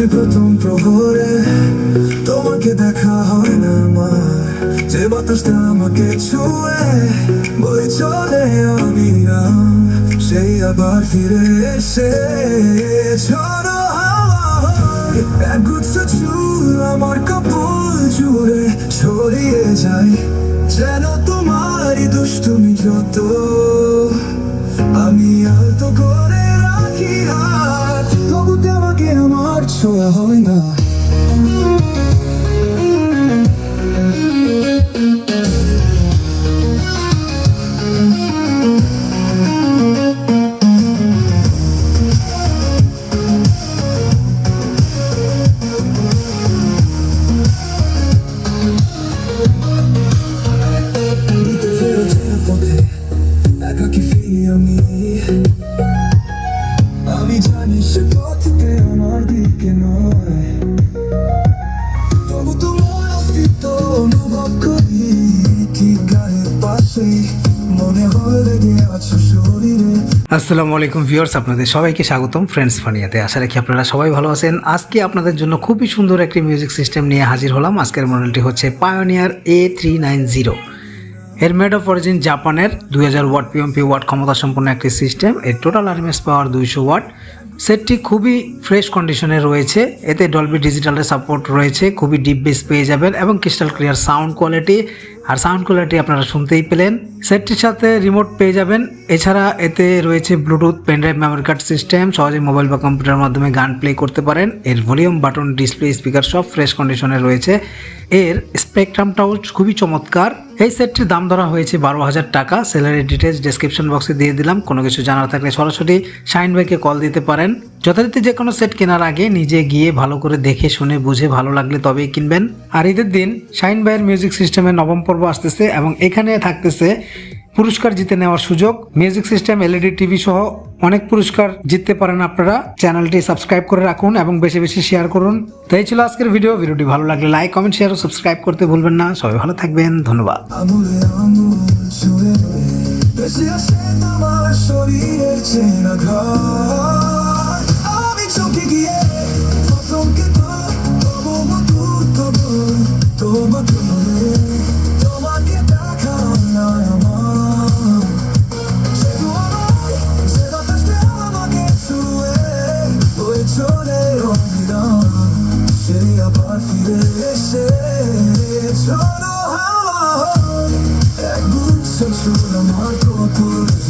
সে প্রথম প্রহরে তোমাকে দেখা হয় না আমার। যে বাতাসটা আমাকে ছুঁয়ে বই চলে আমি সেই আবার ফিরে এসে হাওয়া। এক গুচ্ছ চুল আমার কাপড় জুড়ে ছড়িয়ে যায়। যেন তোমারই দুষ্টুমি যত ছোঁয়া হয় না নিতে ফেরত পথে একাকি আসসালামু আলাইকুম ভিউয়ার্স, আপনাদের সবাইকে স্বাগতম ফ্রেন্ডস ফানিয়াতে। আশা রাখি আপনারা সবাই ভালো আছেন। আজকে আপনাদের জন্য খুবই সুন্দর একটি মিউজিক সিস্টেম নিয়ে হাজির হলাম। আজকের মডেলটি হচ্ছে Pioneer A three nine zero এর মেড অফ অরিজিন জাপানের দুই হাজার ওয়াট পিএমপি ওয়াট ক্ষমতা সম্পন্ন একটি সিস্টেম। এর টোটাল আরএমএস পাওয়ার দুইশো ওয়াট। সেটটি খুবই ফ্রেশ কন্ডিশনে রয়েছে। এতে ডলবি ডিজিটালের সাপোর্ট রয়েছে। খুবই ডিপ বেস পেয়ে যাবেন এবং ক্রিস্টাল ক্লিয়ার সাউন্ড কোয়ালিটি আর সাউন্ড কোয়ালিটি আপনারা শুনতেই পেলেন। সেটটির সাথে রিমোট পেয়ে যাবেন। এছাড়া এতে রয়েছে Bluetooth pendrive memory card system সহজে মোবাইল বা কম্পিউটারের মাধ্যমে গান প্লে করতে পারেন। এর ভলিউম বাটন ডিসপ্লে স্পিকার সব ফ্রেশ কন্ডিশনে রয়েছে। এর স্পেকট্রামটাও খুবই চমৎকার। এই সেটটির দাম ধরা হয়েছে বারো হাজার টাকা। সেলারি ডিটেলস ডেসক্রিপশন বক্সে দিয়ে দিলাম। কোনো কিছু জানার থাকলে সরাসরি শাইন ভাইকে কল দিতে পারেন। যথারীতি যে কোনো সেট কেনার আগে নিজে গিয়ে ভালো করে দেখে শুনে বুঝে ভালো লাগলে তবেই কিনবেন। আর ঈদের দিন শাইন ভাইয়ের মিউজিক সিস্টেমের নবম পর্ব আসতেছে এবং এখানে থাকতেছে পুরস্কার জিতে নেওয়ার সুযোগ। মিউজিক সিস্টেম এলইডি টিভি সহ অনেক পুরস্কার জিততে পারেন আপনারা। চ্যানেলটি সাবস্ক্রাইব করে রাখুন এবং বেশি বেশি শেয়ার করুন। তো এই ছিল আজকের ভিডিও ভিডিওটি ভালো লাগলে লাইক কমেন্ট শেয়ার ও সাবস্ক্রাইব করতে ভুলবেন না। সবাই ভালো থাকবেন। ধন্যবাদ। চোখে গিয়ে প্রথমকে তবু মধু তবু, তোমাকে তোমাকে দেখা আমার। সে তোমার সে বাতাসটা আমাকে চলে অবিরাম সে আবার ফিরে এসে ঝড়ো হাওয়া এক গুচ্ছ চুল আমার কপুর জুড়ে ছড়িয়ে